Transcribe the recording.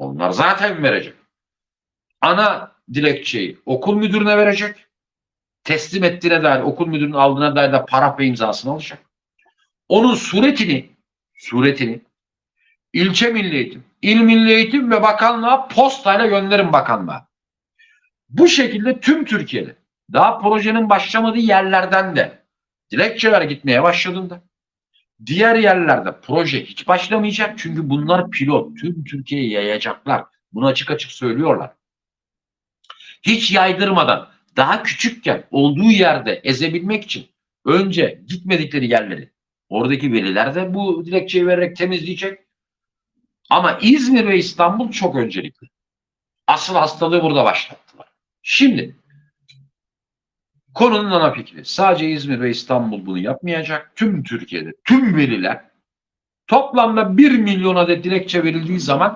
Onlar zaten verecek. Ana dilekçeyi okul müdürüne verecek. Teslim ettiğine dair okul müdürünün aldığına dair de paraf ve imzasını alacak. Onun suretini suretini ilçe milli eğitim, il milli eğitim ve bakanlığa postayla gönderin bakanlığa. Bu şekilde tüm Türkiye'de daha projenin başlamadığı yerlerden de dilekçeler gitmeye başladığında diğer yerlerde proje hiç başlamayacak çünkü bunlar pilot tüm Türkiye'ye yayacaklar. Bunu açık açık söylüyorlar. Hiç yaydırmadan daha küçükken olduğu yerde ezebilmek için önce gitmedikleri yerleri oradaki veliler de bu dilekçeyi vererek temizleyecek. Ama İzmir ve İstanbul çok öncelikli. Asıl hastalığı burada başlattılar. Şimdi konunun ana fikri sadece İzmir ve İstanbul bunu yapmayacak. Tüm Türkiye'de tüm veliler toplamda 1 milyon adet dilekçe verildiği zaman